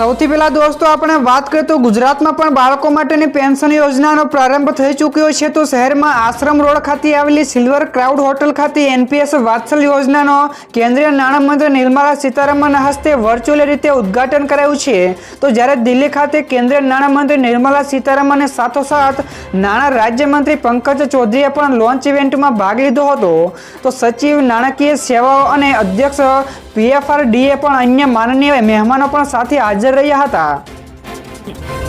સૌથી પહેલા દોસ્તો, આપણે વાત કરીએ તો ગુજરાતમાં પણ બાળકો માટેની પેન્શન યોજનાનો પ્રારંભ થઈ ચૂક્યો છે. તો શહેરમાં આશ્રમ રોડ ખાતે આવેલી સિલ્વર ક્રાઉડ હોટલ ખાતે એનપીએસ વાત્સલ યોજનાનો કેન્દ્રીય નાણામંત્રી નિર્મલા સીતારામન હસ્તે વર્ચ્યુઅલ રીતે ઉદ્ઘાટન કરાયું છે. તો જ્યારે દિલ્હી ખાતે કેન્દ્રીય નાણામંત્રી નિર્મલા સીતારામને સાથોસાથ નાણાં રાજ્યમંત્રી પંકજ ચૌધરીએ પણ લોન્ચ ઇવેન્ટમાં ભાગ લીધો હતો. તો સચિવ, નાણાકીય સેવાઓ અને અધ્યક્ષ પીએફઆરડીએ પણ અન્ય માનનીય મહેમાનો પણ સાથે હાજર રહ્યા હતા.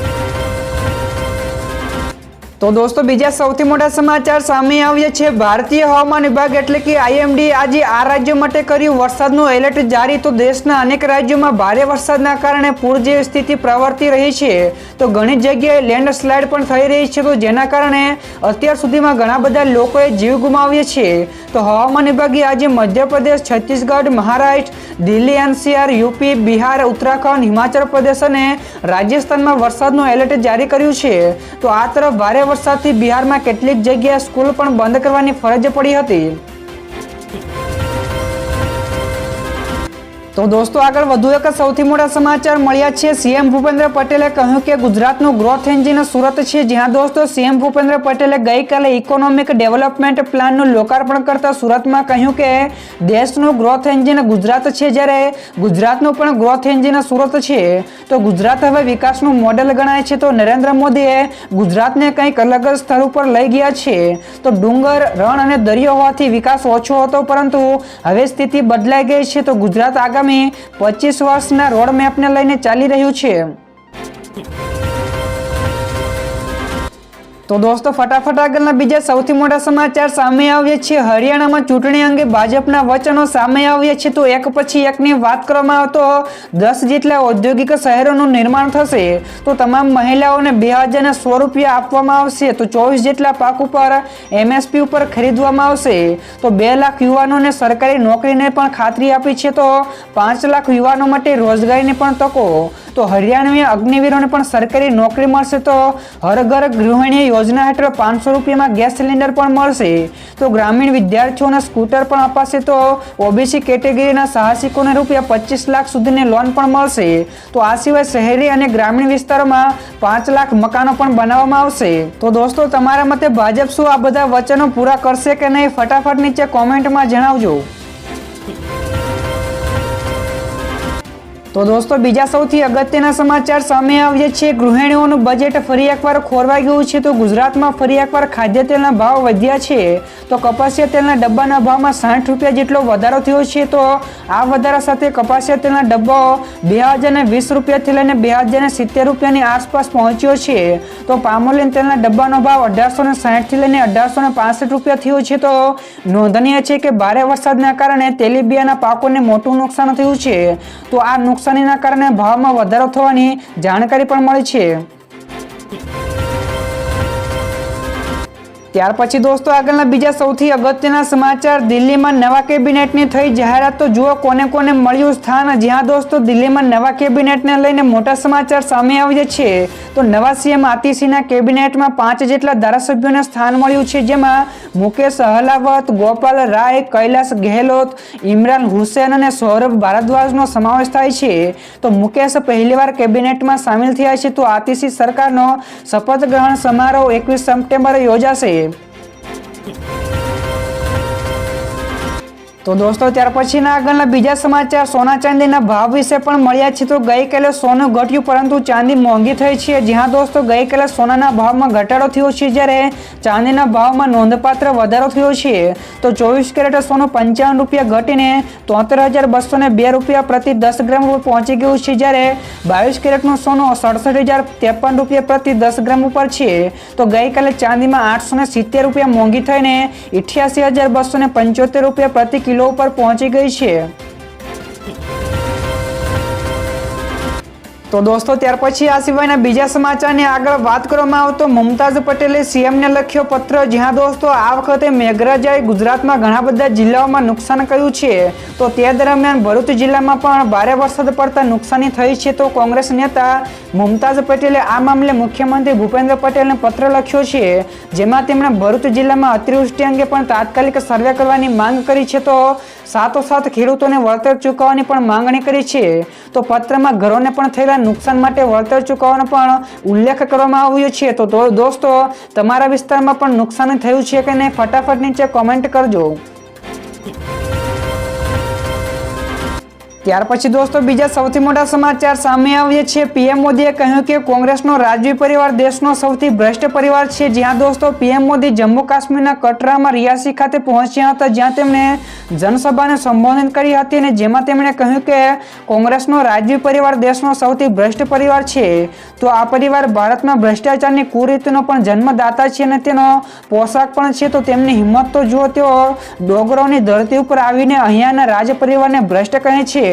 તો દોસ્તો, બીજા સૌથી મોટા સમાચાર સામે આવ્યા છે. ભારતીય હવામાન વિભાગ એટલે કે આઈએમડી આજે આ રાજ્યો માટે કર્યું વરસાદનું એલર્ટ જારી. તો દેશના અનેક રાજ્યોમાં ભારે વરસાદના કારણે પૂર જેવી સ્થિતિ પ્રવર્તી રહી છે. તો ઘણી જગ્યાએ લેન્ડસ્લાઇડ પણ થઈ રહી છે. તો જેના કારણે અત્યાર સુધીમાં ઘણા બધા લોકોએ જીવ ગુમાવ્યા છે. તો હવામાન વિભાગે આજે મધ્યપ્રદેશ, છત્તીસગઢ, મહારાષ્ટ્ર, દિલ્હી, એનસીઆર, યુપી, બિહાર, ઉત્તરાખંડ, હિમાચલ પ્રદેશ અને રાજસ્થાનમાં વરસાદનું એલર્ટ જારી કર્યું છે. તો આ તરફ ભારે વરસાદથી બિહારમાં કેટલીક જગ્યાએ સ્કૂલ પણ બંધ કરવાની ફરજ પડી હતી. તો દોસ્તો, આગળ વધુ એક સૌથી મોટા સમાચાર મળ્યા છે. સીએમ ભૂપેન્દ્ર પટેલે કહ્યું કે ગુજરાતનું ગ્રોથ એન્જિન સુરત છે. જ્યાં દોસ્તો, સીએમ ભૂપેન્દ્ર પટેલે ગઈકાલે ઇકોનોમિક ડેવલપમેન્ટ પ્લાનનું લોકાર્પણ કરતા સુરતમાં કહ્યું કે દેશનું ગ્રોથ એન્જિન ગુજરાત છે. જ્યારે ગુજરાતનું પણ ગ્રોથ એન્જિન સુરત છે, તો ગુજરાત હવે વિકાસનું મોડેલ ગણાય છે. તો નરેન્દ્ર મોદીએ ગુજરાતને કંઈક અલગ જ સ્થળ ઉપર લઈ ગયા છે. તો ડુંગર, રણ અને દરિયો હોવાથી વિકાસ ઓછો હતો, પરંતુ હવે સ્થિતિ બદલાઈ ગઈ છે. તો ગુજરાત આગામી પચીસ વર્ષના રોડ મેપને લઈને ચાલી રહ્યું છે. તો દોસ્તો, ફટાફટ આગળના બીજા સૌથી મોટા સમાચાર સામે આવ્યા છે. હરિયાણામાં ચૂંટણી અંગે ભાજપના વચનો સામે આવ્યા છે. તો એક પછી એકની વાત કરવામાં આવતો, દસ જેટલા ઔદ્યોગિક શહેરોનું નિર્માણ થશે. તો તમામ મહિલાઓને બે હજારના સો રૂપિયા આપવામાં આવશે. તો ચોવીસ જેટલા પાક ઉપર એમએસપી ઉપર ખરીદવામાં આવશે. તો બે લાખ યુવાનોને સરકારી નોકરીને પણ ખાતરી આપી છે. તો પાંચ લાખ યુવાનો માટે રોજગારીની પણ તકો. તો હરિયાણવી અગ્નિવીરોને પણ સરકારી નોકરી મળશે. તો હર ઘર ગૃહિણી યોજના હેઠળ પાંચસો રૂપિયામાં ગેસ સિલિન્ડર પણ મળશે. તો ગ્રામીણ વિદ્યાર્થીઓને સ્કૂટર પણ અપાશે તો ઓબીસી કેટેગરીના સાહસિકોને રૂપિયા પચીસ લાખ સુધીની લોન પણ મળશે. તો આ સિવાય શહેરી અને ગ્રામીણ વિસ્તારોમાં પાંચ લાખ મકાનો પણ બનાવવામાં આવશે. તો દોસ્તો, તમારા મતે ભાજપ શું આ બધા વચનો પૂરા કરશે કે નહીં? ફટાફટ નીચે કોમેન્ટમાં જણાવજો. તો દોસ્તો, બીજા સૌથી અગત્યના સમાચાર સામે આવ્યા છે. ગૃહિણીઓનું બજેટ ફરી એકવાર ખોરવાઈ ગયું છે. તો ગુજરાતમાં ફરી એકવાર ખાદ્ય તેલના ભાવ વધ્યા છે. તો કપાસિયા તેલના ડબ્બાના ભાવમાં સાઠ રૂપિયા જેટલો વધારો થયો છે. તો આ વધારા સાથે કપાસિયા તેલના ડબ્બો બે હજાર વીસ રૂપિયાથી લઈને બે હજાર સિત્તેર રૂપિયાની આસપાસ પહોંચ્યો છે. તો પામોલીન તેલના ડબ્બાનો ભાવ અઢારસો ને સાઠથી લઈને અઢારસો ને પાસઠ રૂપિયા થયો છે. તો નોંધનીય છે કે ભારે વરસાદના કારણે તેલીબિયાના પાકોને મોટું નુકસાન થયું છે. તો આ નુકસાનીના કારણે ભાવમાં વધારો થવાની જાણકારી પણ મળી છે. ત્યાર પછી દોસ્તો આગળના બીજા સૌથી અગત્યના સમાચાર, દિલ્હીમાં નવા કેબિનેટની થઈ જાહેરાત. તો જુઓ કોને કોને મળ્યું સ્થાન. જ્યાં દોસ્તો દિલ્હીમાં નવા કેબિનેટને લઈને મોટા સમાચાર સામે આવ્યા છે, તો નવા સીએમ આતિશીના કેબિનેટમાં પાંચ જેટલા ધારાસભ્યોને સ્થાન મળ્યું છે, જેમાં મુકેશ અહલાવત, ગોપાલ રાય, કૈલાસ ગેહલોત, ઇમરાન હુસેન અને સૌરભ ભારદ્વાજનો સમાવેશ થાય છે. તો મુકેશ પહેલીવાર કેબિનેટમાં સામેલ થયા છે, તો આતિશી સરકારનો શપથ ગ્રહણ સમારોહ એકવીસ સપ્ટેમ્બરે યોજાશે. Thank you. તો દોસ્તો, ત્યાર પછીના આગળના બીજા સમાચાર. સોના ચાંદીના ભાવ વિશે પણ મળ્યા છે. તો ગઈકાલે સોનું ઘટ્યું, પરંતુ ચાંદી મોંઘી થઈ છે. જ્યાં દોસ્તો, ગઈકાલે સોનાના ભાવમાં ઘટાડો થયો છે જ્યારે ચાંદીના ભાવમાં નોંધપાત્ર વધારો થયો છે. તો ચોવીસ કેરેટ સોનું પંચાવન રૂપિયા ઘટીને તોતેર હજાર બસો ને બે રૂપિયા પ્રતિ દસ ગ્રામ ઉપર પહોંચી ગયું છે. જ્યારે બાવીસ કેરેટનું સોનું સડસઠ હજાર ત્રેપન રૂપિયા પ્રતિ દસ ગ્રામ ઉપર છે. તો ગઈકાલે ચાંદીમાં આઠસો ને સિત્તેર રૂપિયા મોંઘી થઈને ઇઠ્યાસી હજાર બસો ને પંચોતેર રૂપિયા પ્રતિ કિલો ઉપર પહોંચી ગઈ છે. તો દોસ્તો, ત્યાર પછી આ સિવાયના બીજા સમાચારની આગળ વાત કરવામાં આવતો મુમતાઝ પટેલે સીએમને લખ્યો પત્ર, જ્યાં દોસ્તો આ વખતે મેઘરાજાએ ગુજરાતમાં ઘણા બધા જિલ્લાઓમાં નુકસાન કર્યું છે. તો તે દરમિયાન ભરૂચ જિલ્લામાં પણ ભારે વરસાદ પડતા નુકસાની થઈ છે. તો કોંગ્રેસ નેતા મુમતાઝ પટેલે આ મામલે મુખ્યમંત્રી ભૂપેન્દ્ર પટેલને પત્ર લખ્યો છે, જેમાં તેમણે ભરૂચ જિલ્લામાં અતિવૃષ્ટિ અંગે પણ તાત્કાલિક સર્વે કરવાની માંગ કરી છે. તો સાથોસાથ ખેડૂતોને વળતર ચૂકવવાની પણ માંગણી કરી છે. તો પત્રમાં ઘરોને પણ થયેલા નુકસાન માટે વળતર ચૂકવવાનો પણ ઉલ્લેખ કરવામાં આવ્યો છે. તો દોસ્તો તમારા વિસ્તારમાં પણ નુકસાન થયું છે કે નહીં? ફટાફટ નીચે કોમેન્ટ કરજો. ત્યાર પછી દોસ્તો બીજા સૌથી મોટા સમાચાર સામે આવ્યા છે. પીએમ મોદીએ કહ્યું કે કોંગ્રેસનો રાજવી પરિવાર દેશનો સૌથી ભ્રષ્ટ પરિવાર છે. જ્યાં દોસ્તો પીએમ મોદી જમ્મુ કાશ્મીરના કટરામાં રિયાસી ખાતે પહોંચ્યા હતા, જ્યાં તેમણે જનસભાને સંબોધન કરી હતી અને જેમાં તેમણે કહ્યું કે કોંગ્રેસનો રાજવી પરિવાર દેશનો સૌથી ભ્રષ્ટ પરિવાર છે. તો આ પરિવાર ભારતમાં ભ્રષ્ટાચારની કુરીતિનો પણ જન્મદાતા છે અને તેનો પોશાક પણ છે. તો તેમની હિંમત તો જુઓ તેઓ ડોગરોની ધરતી ઉપર આવીને અહીંયાના રાજ પરિવારને ભ્રષ્ટ કહે છે.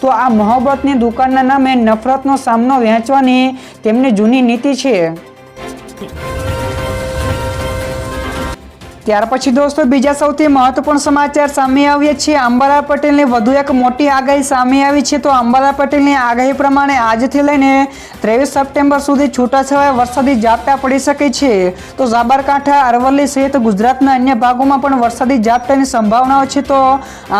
તો આ મોહબ્બતની દુકાનના નામે નફરતનો સામનો વહેંચવાની તેમની જૂની નીતિ છે. ત્યાર પછી દોસ્તો બીજા સૌથી મહત્વપૂર્ણ સમાચાર સામે આવ્યા છે. અંબાલાલ પટેલની વધુ એક મોટી આગાહી સામે આવી છે. તો અંબાલાલ પટેલની આગાહી પ્રમાણે આજથી લઈને ત્રેવીસ સપ્ટેમ્બર સુધી છૂટાછવાયા વરસાદી ઝાપટા પડી શકે છે. તો સાબરકાંઠા, અરવલ્લી સહિત ગુજરાતના અન્ય ભાગોમાં પણ વરસાદી ઝાપટાની સંભાવનાઓ છે. તો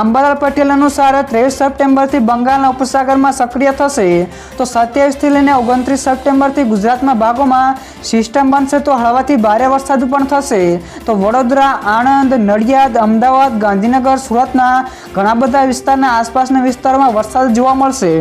અંબાલાલ પટેલ અનુસાર ત્રેવીસ સપ્ટેમ્બરથી બંગાળના ઉપસાગરમાં સક્રિય થશે. તો સત્યાવીસથી લઈને ઓગણત્રીસ સપ્ટેમ્બરથી ગુજરાતના ભાગોમાં સિસ્ટમ બનશે. તો હળવાથી ભારે વરસાદ પણ થશે. તો વડોદરા આણંદ, નડિયાદ, અમદાવાદ, ગાંધીનગર, સુરતના ઘણા બધા વિસ્તારના આસપાસના વિસ્તારોમાં વરસાદ જોવા મળશે.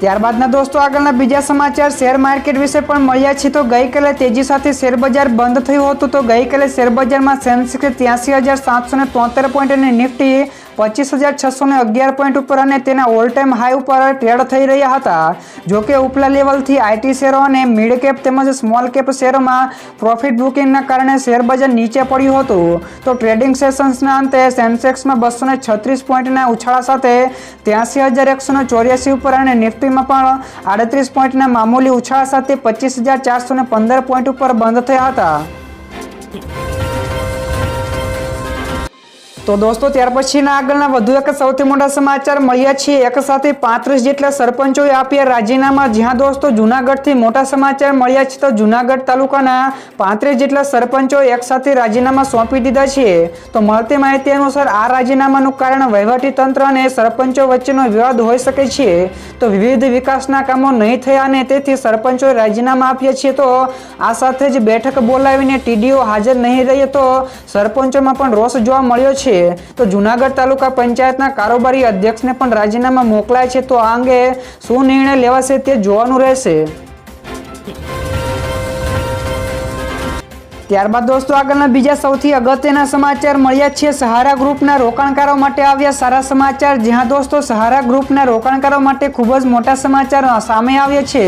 ત્યારબાદના દોસ્તો આગળના બીજા સમાચાર, શેર માર્કેટ વિશે પણ મળ્યા છે તો ગઈકાલે તેજી સાથે શેરબજાર બંધ થયું હતું. તો ગઈકાલે શેરબજારમાં સેન્સેક્સ ત્યાસી હજાર સાતસો ને તોતેર પોઈન્ટ અને નિફ્ટી પચીસ હજાર છસો ને અગિયાર પોઈન્ટ ઉપર અને તેના ઓલ ટાઈમ હાઈ ઉપર ટ્રેડ થઈ રહ્યા હતા. જોકે ઉપલા લેવલથી આઈટી શેરો અને મિડ કેપ તેમજ સ્મોલ કેપ શેરોમાં પ્રોફિટ બુકિંગના કારણે શેરબજાર નીચે પડ્યું હતું. તો ટ્રેડિંગ સેશન્સના અંતે સેન્સેક્સમાં બસો ને છત્રીસ પોઈન્ટના ઉછાળા સાથે ત્યાંસી હજાર એકસો ને ચોર્યાસી ઉપર અને નિફ્ટીમાં પણ આડત્રીસ પોઈન્ટના મામૂલી ઉછાળા સાથે પચીસ હજાર ચારસો ને પંદર પોઈન્ટ ઉપર બંધ થયા હતા. તો દોસ્તો, ત્યાર પછીના આગળના વધુ એક સૌથી મોટા સમાચાર મળ્યા છે એક સાથે પાંત્રીસ જેટલા સરપંચોએ આપ્યા રાજીનામા. જ્યાં દોસ્તો, જુનાગઢથી મોટા સમાચાર મળ્યા છે, તો જુનાગઢ તાલુકાના પાંત્રીસ જેટલા સરપંચોએ એક સાથે રાજીનામા સોંપી દીધા છે. તો મળતી માહિતી અનુસાર આ રાજીનામાનું કારણ વહીવટી તંત્ર અને સરપંચો વચ્ચેનો વિવાદ હોઈ શકે છે. તો વિવિધ વિકાસના કામો નહીં થયા અને તેથી સરપંચોએ રાજીનામા આપ્યા છે. તો આ સાથે જ બેઠક બોલાવીને ટીડીઓ હાજર નહીં રહી તો સરપંચોમાં પણ રોષ જોવા મળ્યો છે. તો જૂનાગઢ તાલુકા પંચાયતના કારોબારી અધ્યક્ષને પણ રાજીનામા મોકલાય છે. તો આ અંગે શું નિર્ણય લેવાશે તે જોવાનું રહેશે. ત્યારબાદ દોસ્તો, આગળના બીજા સૌથી અગત્યના સમાચાર મળ્યા છે. સહારા ગ્રુપના રોકાણકારો માટે આવ્યા સારા સમાચાર. જ્યાં દોસ્તો, સહારા ગ્રુપના રોકાણકારો માટે ખૂબ જ મોટા સમાચાર સામે આવ્યા છે.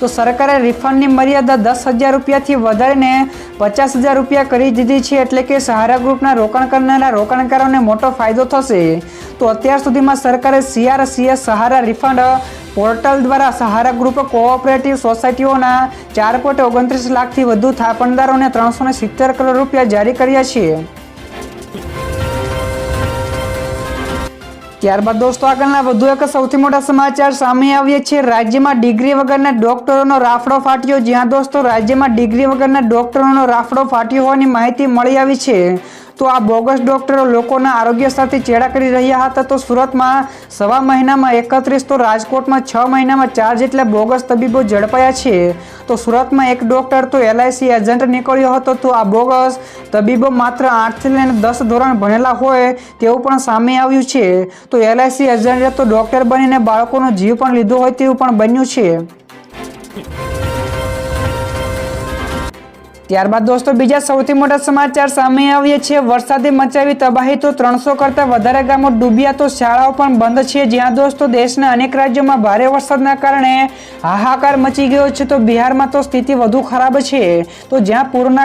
તો સરકારે રિફંડની મર્યાદા દસ હજાર રૂપિયાથી વધારીને પચાસ હજાર રૂપિયા કરી દીધી છે એટલે કે સહારા ગ્રુપના રોકાણ કરનારા રોકાણકારોને મોટો ફાયદો થશે. તો અત્યાર સુધીમાં સરકારે સીઆરસીએ સહારા રિફંડ પોર્ટલ દ્વારા સહારા ગ્રુપ કોઓપરેટિવ સોસાયટીઓના ચાર પોઈન્ટ ઓગણત્રીસ લાખથી વધુ થાપણદારોને ત્રણસો સિત્તેર કરોડ રૂપિયા જારી કર્યા છે. ત્યારબાદ દોસ્તો આગળના વધુ એક સૌથી મોટા સમાચાર સામે આવ્યા છે. રાજ્યમાં ડિગ્રી વગરના ડોક્ટરોનો રાફડો ફાટ્યો, જ્યાં દોસ્તો રાજ્યમાં ડિગ્રી વગરના ડોક્ટરોનો રાફડો ફાટ્યો હોવાની માહિતી મળી આવી છે. તો આ બોગસ ડોક્ટરો લોકોના આરોગ્ય સાથે ચેડા કરી રહ્યા હતા તો સુરતમાં સવા મહિનામાં એકત્રીસ તો રાજકોટમાં છ મહિનામાં ચાર જેટલા બોગસ તબીબો ઝડપાયા છે. તો સુરતમાં એક ડોક્ટર તો એલઆઈસી એજન્ટ નીકળ્યો હતો તો આ બોગસ તબીબો માત્ર આઠથી લઈને દસ ધોરણ ભણેલા હોય તેવું પણ સામે આવ્યું છે. તો એલઆઈસી એજન્ટે તો ડોક્ટર બનીને બાળકોનો જીવ પણ લીધો હોય તેવું પણ બન્યું છે. ત્યારબાદ દોસ્તો, બીજા સૌથી મોટા સમાચાર સામે આવ્યા છે વરસાદે મચાવી તબાહી તો ત્રણસો કરતા વધારે ગામો ડૂબ્યા તો શાળાઓ પણ બંધ છે. જ્યાં દોસ્તો, દેશના અનેક રાજ્યોમાં ભારે વરસાદના કારણે હાહાકાર મચી ગયો છે. તો બિહારમાં તો સ્થિતિ વધુ ખરાબ છે. તો જ્યાં પૂરના